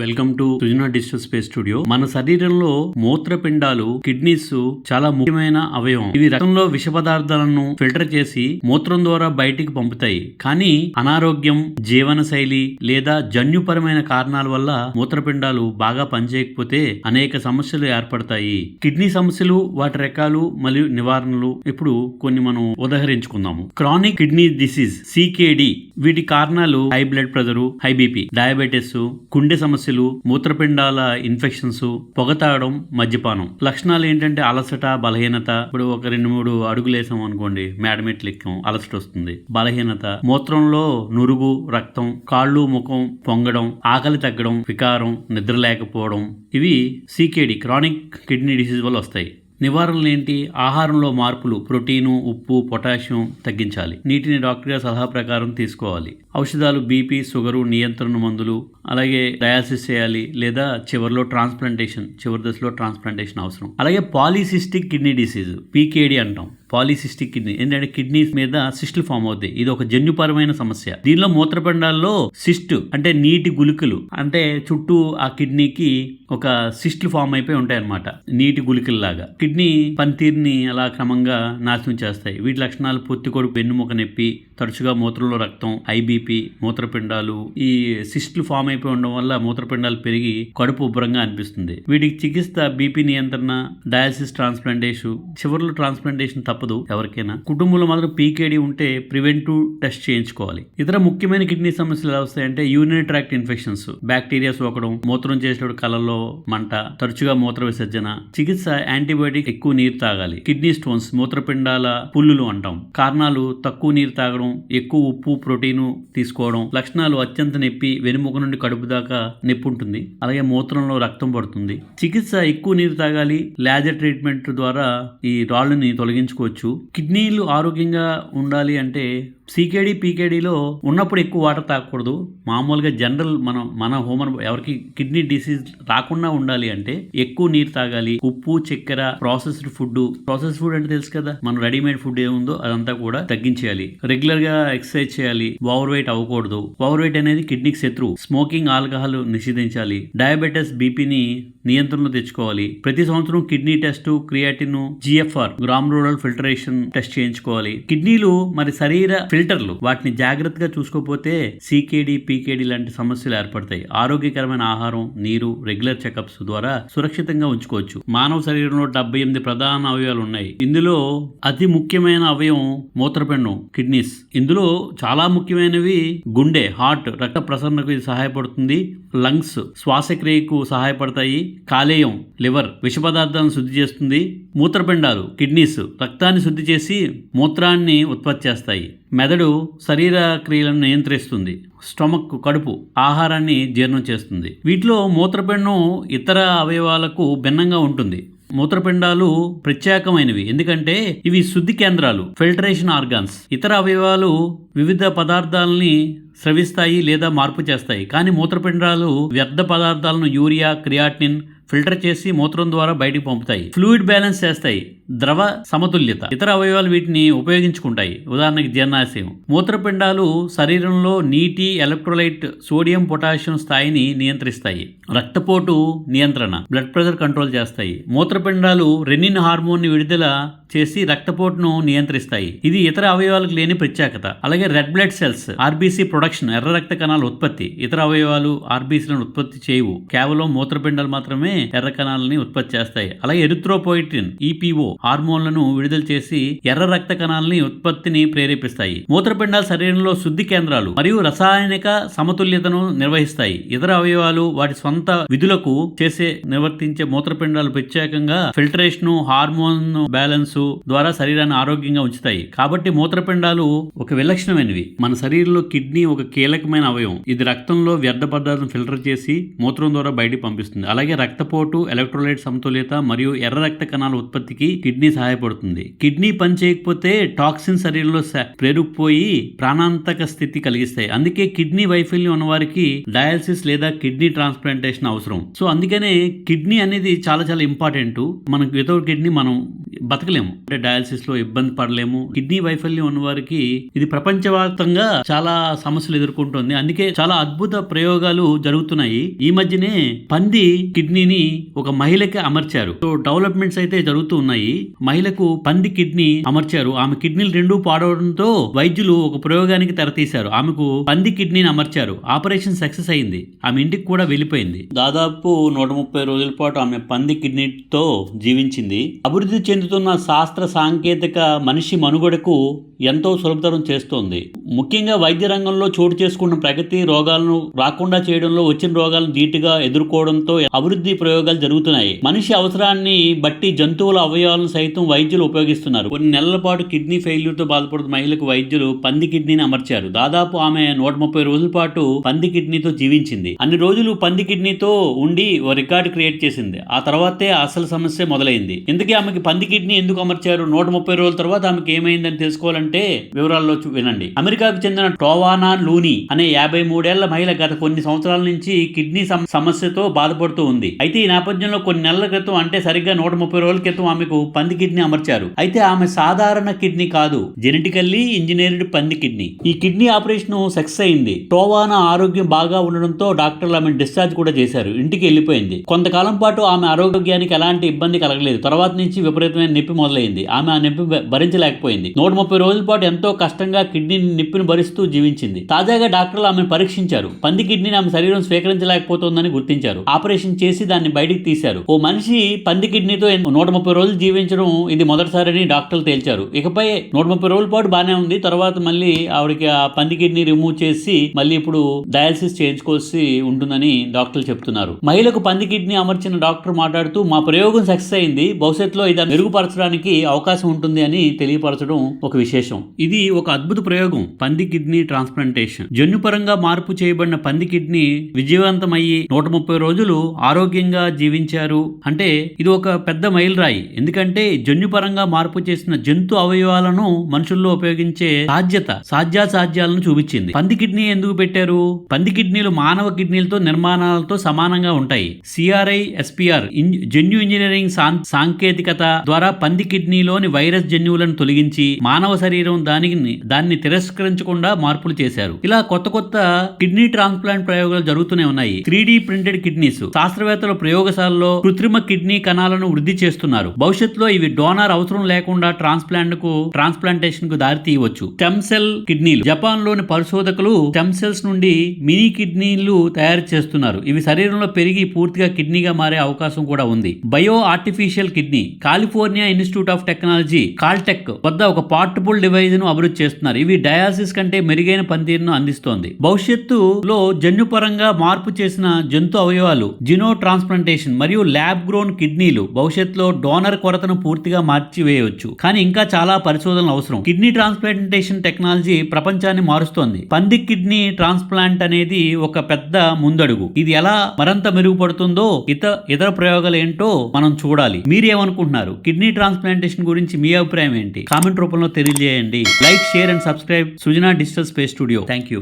Welcome to Sujana digital space studio. మన శరీరంలో మూత్రపిండాలు కిడ్నీస్ చాలా ముఖ్యమైన అవయవం. ఇవి రక్తంలో విష పదార్థాలను ఫిల్టర్ చేసి మూత్రం ద్వారా బయటికి పంపుతాయి. కానీ అనారోగ్యం జీవన శైలి లేదా జన్యుపరమైన కారణాల వల్ల మూత్రపిండాలు బాగా పనిచేయకపోతే అనేక సమస్యలు ఏర్పడతాయి. కిడ్నీ సమస్యలు వాటి రకాలు మరియు నివారణలు ఇప్పుడు కొన్ని మనం ఉదహరించుకుందాము. Chronic kidney disease CKD. వీటి కారణాలు high blood pressure high BP diabetes గుండె సమస్యలు మూత్రపిండాల ఇన్ఫెక్షన్స్ పొగ తాగడం మద్యపానం. లక్షణాలు ఏంటంటే అలసట బలహీనత. ఇప్పుడు ఒక రెండు మూడు అడుగులు వేసాం అనుకోండి మేడమెట్లు ఎక్కాం అలసట వస్తుంది బలహీనత. మూత్రంలో నురుగు రక్తం కాళ్ళు ముఖం పొంగడం ఆకలి తగ్గడం వికారం నిద్ర లేకపోవడం. ఇవి సీకేడి క్రానిక్ కిడ్నీ డిసీజ్ వల్ల వస్తాయి. నివారణలు ఏంటి? ఆహారంలో మార్పులు ప్రోటీను ఉప్పు పొటాషియం తగ్గించాలి. నీటిని డాక్టర్ గారి సలహా ప్రకారం తీసుకోవాలి. ఔషధాలు బీపీ షుగరు నియంత్రణ మందులు అలాగే డయాలసిస్ చేయాలి లేదా చివరిలో ట్రాన్స్ప్లాంటేషన్ చివరి దశలో ట్రాన్స్ప్లాంటేషన్ అవసరం. అలాగే పాలిసిస్టిక్ కిడ్నీ డిసీజ్ పీకేడి అంటాం. Polycystic kidney. ఏంటంటే కిడ్నీస్ మీద సిస్టులు ఫామ్ అవుతాయి. ఇది ఒక జన్యుపరమైన సమస్య. దీనిలో మూత్రపిండాల్లో సిస్ట్ అంటే నీటి గుళికలు అంటే చుట్టూ ఆ కిడ్నీకి ఒక సిస్టులు ఫామ్ అయిపోయి ఉంటాయి అనమాట నీటి గులికల్లాగా కిడ్నీ పనితీరుని అలా క్రమంగా నాశనం చేస్తాయి. వీటి లక్షణాలు పొత్తి కొడుకు వెన్నుముక నొప్పి తరచుగా మూత్రంలో రక్తం ఐబీపీ మూత్రపిండాలు ఈ సిస్టులు ఫామ్ అయిపోయి ఉండడం వల్ల మూత్రపిండాలు పెరిగి కడుపు ఉబ్బరంగా అనిపిస్తుంది. వీటికి చికిత్స బీపీ నియంత్రణ డయాలసిస్ ట్రాన్స్ప్లాంటేషన్ చివరిలో ట్రాన్స్ప్లాంటేషన్ తప్పదు ఎవరికైనా. కుటుంబంలో మాత్రం పీకేడీ ఉంటే ప్రివెంటివ్ టెస్ట్ చేయించుకోవాలి. ఇతర ముఖ్యమైన కిడ్నీ సమస్యలు ఎలా వస్తాయంటే యూరినరీ ట్రాక్ట్ ఇన్ఫెక్షన్స్. బ్యాక్టీరియా సోకడం మూత్రం చేసేటప్పుడు కళ్ళల్లో మంట తరచుగా మూత్ర విసర్జన. చికిత్స యాంటీబయాటిక్ ఎక్కువ నీరు తాగాలి. కిడ్నీ స్టోన్స్ మూత్రపిండాల పుల్లులు అంటాం. కారణాలు తక్కువ నీరు తాగడం ఎక్కువ ఉప్పు ప్రోటీన్ తీసుకోవడం లక్షణాలు అత్యంత నొప్పి వెనుముక నుండి కడుపు దాకా నొప్పి ఉంటుంది. అలాగే మూత్రంలో రక్తం పడుతుంది. చికిత్స ఎక్కువ నీరు తాగాలి. లేజర్ ట్రీట్మెంట్ ద్వారా ఈ రాళ్ళని తీసుకోవచ్చు కిడ్నీలు ఆరోగ్యంగా ఉండాలి అంటే సీకేడీ పీకేడీలో ఉన్నప్పుడు ఎక్కువ వాటర్ తాగకూడదు. మామూలుగా జనరల్ మనం మన హోమన్ ఎవరికి కిడ్నీ డిసీజ్ రాకుండా ఉండాలి అంటే ఎక్కువ నీరు తాగాలి. ఉప్పు చక్కెర ప్రాసెస్డ్ ఫుడ్ ప్రాసెస్ ఫుడ్ అంటే తెలుసు కదా మనం రెడీమేడ్ ఫుడ్ ఏముందో అదంతా కూడా తగ్గించేయాలి. రెగ్యులర్గా ఎక్సర్సైజ్ చేయాలి. ఓవర్ వెయిట్ అవ్వకూడదు. ఓవర్ వెయిట్ అనేది కిడ్నీకి శత్రువు. Smoking alcohol నిషేధించాలి. డయాబెటీస్ బీపీని నియంత్రణలో తెచ్చుకోవాలి. ప్రతి సంవత్సరం kidney test creatinine GFR glomerular filtration test చేయించుకోవాలి. కిడ్నీలు మరి శరీర ఫిల్టర్లు వాటిని జాగ్రత్తగా చూసుకోకపోతే సికేడి పీకేడి లాంటి సమస్యలు ఏర్పడతాయి. ఆరోగ్యకరమైన ఆహారం నీరు రెగ్యులర్ చెకప్స్ ద్వారా సురక్షితంగా ఉంచుకోవచ్చు. మానవ శరీరంలో డెబ్బై ఎనిమిది ప్రధాన అవయవాలు ఉన్నాయి. ఇందులో అతి ముఖ్యమైన అవయవం మూత్రపిండం కిడ్నీస్. ఇందులో చాలా ముఖ్యమైనవి గుండె హార్ట్ రక్త ప్రసరణకు ఇది సహాయపడుతుంది. లంగ్స్ శ్వాసక్రియకు సహాయపడతాయి. కాలేయం లివర్ విష పదార్థాలను శుద్ధి చేస్తుంది. మూత్రపిండాలు కిడ్నీస్ రక్తాన్ని శుద్ధి చేసి మూత్రాన్ని ఉత్పత్తి చేస్తాయి. మెదడు శరీర క్రియలను నియంత్రిస్తుంది. స్టమక్ కడుపు ఆహారాన్ని జీర్ణం చేస్తుంది. వీటిలో మూత్రపిండం ఇతర అవయవాలకు భిన్నంగా ఉంటుంది. మూత్రపిండాలు ప్రత్యేకమైనవి. ఎందుకంటే ఇవి శుద్ధి కేంద్రాలు ఫిల్టరేషన్ ఆర్గాన్స్. ఇతర అవయవాలు వివిధ పదార్థాలని స్రవిస్తాయి లేదా మార్పు చేస్తాయి. కానీ మూత్రపిండాలు వ్యర్థ పదార్థాలను యూరియా క్రియాటిన్ ఫిల్టర్ చేసి మూత్రం ద్వారా బయటికి పంపుతాయి. ఫ్లూయిడ్ బ్యాలెన్స్ చేస్తాయి. ద్రవ సమతుల్యత. ఇతర అవయవాలు వీటిని ఉపయోగించుకుంటాయి. ఉదాహరణకి జీర్ణాశయం మూత్రపిండాలు శరీరంలో నీటి ఎలక్ట్రోలైట్ సోడియం పొటాషియం స్థాయిని నియంత్రిస్తాయి. రక్తపోటు నియంత్రణ బ్లడ్ ప్రెషర్ కంట్రోల్ చేస్తాయి. మూత్రపిండాలు రెనిన్ హార్మోన్ని విడుదల చేసి రక్తపోటును నియంత్రిస్తాయి. ఇది ఇతర అవయవాలకు లేని ప్రత్యేకత. అలాగే red blood cells RBC production ఎర్ర రక్త కణాల ఉత్పత్తి. ఇతర అవయవాలు ఆర్బీసీలను ఉత్పత్తి చేయవు. కేవలం మూత్రపిండాలు మాత్రమే ఎర్ర కణాలని ఉత్పత్తి చేస్తాయి. అలాగే ఎరిథ్రోపోయిటిన్ ఈపీఓ హార్మోన్లను విడుదల చేసి ఎర్ర రక్త కణాలని ఉత్పత్తిని ప్రేరేపిస్తాయి. మూత్రపిండాలు శరీరంలో శుద్ధి కేంద్రాలు మరియు రసాయనిక సమతుల్యతను నిర్వహిస్తాయి. ఇతర అవయవాలు వాటి సొంత విధులకు చేసే నిర్వర్తించే మూత్రపిండాలు ప్రత్యేకంగా ఫిల్టరేషన్ హార్మోన్ బ్యాలెన్స్ ద్వారా శరీరాన్ని ఆరోగ్యంగా ఉంచుతాయి. కాబట్టి మూత్రపిండాలు ఒక విలక్షణమైనవి. మన శరీరంలో కిడ్నీ ఒక కీలకమైన అవయవం. ఇది రక్తంలో వ్యర్థ పదార్థం ఫిల్టర్ చేసి మూత్రం ద్వారా బయటికి పంపిస్తుంది. అలాగే రక్తపోటు ఎలక్ట్రోలైట్ సమతుల్యత మరియు ఎర్ర రక్త కణాల ఉత్పత్తికి కిడ్నీ సహాయపడుతుంది. కిడ్నీ పని చేయకపోతే టాక్సిన్ శరీరంలో పేరుకుపోయి ప్రాణాంతక స్థితి కలిగిస్తాయి. అందుకే కిడ్నీ వైఫల్యం ఉన్నవారికి డయాలసిస్ లేదా కిడ్నీ ట్రాన్స్ప్లాంటేషన్ అవసరం. సో అందుకనే కిడ్నీ అనేది చాలా చాలా ఇంపార్టెంట్. మనకు వితౌట్ కిడ్నీ మనం బతకలేము. అంటే డయాలసిస్లో ఇబ్బంది పడలేము. కిడ్నీ వైఫల్యం ఉన్న వారికి ఇది ప్రపంచవ్యాప్తంగా చాలా సమస్యలు ఎదుర్కొంటుంది. అందుకే చాలా అద్భుత ప్రయోగాలు జరుగుతున్నాయి. ఈ మధ్యనే పంది కిడ్నీని ఒక మహిళకి అమర్చారు. సో డెవలప్మెంట్స్ అయితే జరుగుతూ ఉన్నాయి. మహిళకు పంది కిడ్నీ అమర్చారు. ఆమె కిడ్నీలు రెండు పాడవడంతో వైద్యులు ఒక ప్రయోగానికి తెరతీశారు. ఆమెకు పంది కిడ్నీని అమర్చారు. ఆపరేషన్ సక్సెస్ అయింది. ఆమె ఇంటికి కూడా వెళ్ళిపోయింది. దాదాపు నూట ముప్పై రోజుల పాటు ఆమె పంది కిడ్నీతో జీవించింది. అభివృద్ధి చెందుతూ చెందుతున్న శాస్త్ర సాంకేతిక మనిషి మనుగడకు ఎంతో సులభతరం చేస్తోంది. ముఖ్యంగా వైద్య రంగంలో చోటు చేసుకున్న ప్రగతి రోగాలను రాకుండా చేయడంలో వచ్చిన రోగాలను ధీటుగా ఎదుర్కోవడంతో అభివృద్ధి ప్రయోగాలు జరుగుతున్నాయి. మనిషి అవసరాన్ని బట్టి జంతువుల అవయవాలను సైతం వైద్యులు ఉపయోగిస్తున్నారు. కొన్ని నెలల పాటు కిడ్నీ ఫెయిల్యూర్తో బాధపడుతున్న మహిళకు వైద్యులు పంది కిడ్నీని అమర్చారు. దాదాపు ఆమె నూట ముప్పై రోజుల పాటు పంది కిడ్నీతో జీవించింది. అన్ని రోజులు పంది కిడ్నీతో ఉండి ఓ రికార్డు క్రియేట్ చేసింది. ఆ తర్వాతే అసలు సమస్య మొదలైంది. ఇందుకే ఆమెకి పంది కిడ్నీ ఎందుకు అమర్చారు? నూట ముప్పై రోజుల తర్వాత ఆమెకి ఏమైందని తెలుసుకోవాలంటే వివరాల్లో వినండి. అమెరికాకు చెందిన టోవానా లూని అనే యాభై మూడేళ్ళ మహిళ గత కొన్ని సంవత్సరాల నుంచి కిడ్నీ సమస్యతో బాధపడుతూ ఉంది. అయితే ఈ నేపథ్యంలో కొన్ని నెలల క్రితం అంటే సరిగ్గా నూట ముప్పై రోజుల క్రితం ఆమెకు పంది కిడ్నీ అమర్చారు. అయితే ఆమె సాధారణ కిడ్నీ కాదు జెనెటికల్లీ ఇంజనీర్డ్ పంది కిడ్నీ. ఈ కిడ్నీ ఆపరేషన్ సక్సెస్ అయింది. టోవానా ఆరోగ్యం బాగా ఉండడంతో డాక్టర్లు ఆమె డిశ్చార్జ్ కూడా చేశారు. ఇంటికి వెళ్ళిపోయింది. కొంతకాలం పాటు ఆమె ఆరోగ్యానికి ఎలాంటి ఇబ్బంది కలగలేదు. తర్వాత నుంచి విపరీతమైన నొప్పి మొదలైంది. ఆమె ఆ నొప్పి భరించలేకపోయింది. నూట ముప్పై రోజుల పాటు ఎంతో కష్టంగా కిడ్నీ నొప్పిని భరిస్తూ జీవించింది. తాజాగా డాక్టర్లు ఆమెను పరీక్షించారు. పంది కిడ్నీని ఆమె శరీరం స్వీకరించలేకపోతుందని గుర్తించారు. ఆపరేషన్ చేసి దాన్ని బయటికి తీశారు. ఓ మనిషి పంది కిడ్నీతో నూట ముప్పై రోజులు జీవించడం ఇది మొదటిసారని డాక్టర్లు తేల్చారు. ఇకపై నూట ముప్పై రోజుల పాటు బాగానే ఉంది. తర్వాత మళ్ళీ ఆవిడకి ఆ పంది కిడ్నీ రిమూవ్ చేసి మళ్ళీ ఇప్పుడు డయాలసిస్ చేయించుకోవాల్సి ఉంటుందని డాక్టర్లు చెప్తున్నారు. మహిళకు పంది కిడ్నీ అమర్చిన డాక్టర్ మాట్లాడుతూ మా ప్రయోగం సక్సెస్ అయింది. భవిష్యత్తులో ఇది మెరుగుపరచడానికి అవకాశం ఉంటుంది అని తెలియపరచడం ఒక విశేషం. ఇది ఒక అద్భుత ప్రయోగం పంది కిడ్నీ ట్రాన్స్ప్లాంటేషన్. జన్యుపరంగా మార్పు చేయబడిన పంది కిడ్నీ విజయవంతమయ్యి నూట ముప్పై రోజులు ఆరోగ్యంగా జీవించారు. అంటే ఇది ఒక పెద్ద మైలురాయి. ఎందుకంటే జన్యుపరంగా మార్పు చేసిన జంతు అవయవాలను మనుషుల్లో ఉపయోగించే సాధ్యత సాధ్యాసాధ్యాలను చూపించింది. పంది కిడ్నీ ఎందుకు పెట్టారు? పంది కిడ్నీలు మానవ కిడ్నీలతో నిర్మాణాలతో సమానంగా ఉంటాయి. సిఆర్ఐ ఎస్పిఆర్ జన్యు ఇంజనీరింగ్ సాం- సాంకేతికత ద్వారా పంది కిడ్నీలోని వైరస్ జన్యువులను తొలగించి మానవ శరీరం దానికి దాన్ని తిరస్కరించకుండా మార్పులు చేశారు. ఇలా కొత్త కొత్త కిడ్నీ ట్రాన్స్ప్లాంట్ ప్రయోగాలు జరుగుతూనే ఉన్నాయి. త్రీ ప్రింటెడ్ కిడ్నీస్ శాస్త్రవేత్తలు ప్రయోగశాలలో కృత్రిమ కిడ్నీ కణాలను వృద్ధి చేస్తున్నారు. భవిష్యత్తులో ఇవి డోనార్ అవసరం లేకుండా ట్రాన్స్ప్లాంట్కు ట్రాన్స్ప్లాంటేషన్కు దారి తీయవచ్చు. స్టెమ్ సెల్ కిడ్నీలు. జపాన్లోని పరిశోధకులు స్టెమ్ సెల్స్ నుండి మినీ కిడ్నీలు తయారు చేస్తున్నారు. ఇవి శరీరంలో పెరిగి పూర్తిగా కిడ్నీగా మారే అవకాశం కూడా ఉంది. Bio artificial kidney. California Institute of Technology Caltech వద్ద ఒక పార్టబుల్ డివైజ్ను అభివృద్ధి చేస్తున్నారు. ఇవి డయాలసిస్ కంటే మెరుగైన పనితీరును అందిస్తోంది. భవిష్యత్తులో జన్యుపరంగా మార్పు చేసిన జంతు అవయవాలు జినో ట్రాన్స్ప్లాంటేషన్ మరియు ల్యాబ్ గ్రోన్ కిడ్నీలు భవిష్యత్తులో డోనర్ కొరతను పూర్తిగా మార్చివేయవచ్చు. కానీ ఇంకా చాలా పరిశోధనలు అవసరం. కిడ్నీ ట్రాన్స్ప్లాంటేషన్ టెక్నాలజీ ప్రపంచాన్ని మారుస్తోంది. పంది కిడ్నీ ట్రాన్స్ప్లాంట్ అనేది ఒక పెద్ద ముందడుగు. ఇది ఎలా మరింత మెరుగుపడుతుందో ఇతర ఇతర ప్రయోగాలు ఏంటో మనం చూడాలి. మీరేమనుకుంటున్నారు? కిడ్నీ ట్రాన్స్ప్లాంటేషన్ గురించి మీ అభిప్రాయం ఏంటి? కామెంట్ రూపంలో తెలియజేయండి. Like share and subscribe Sujana digital space studio. Thank you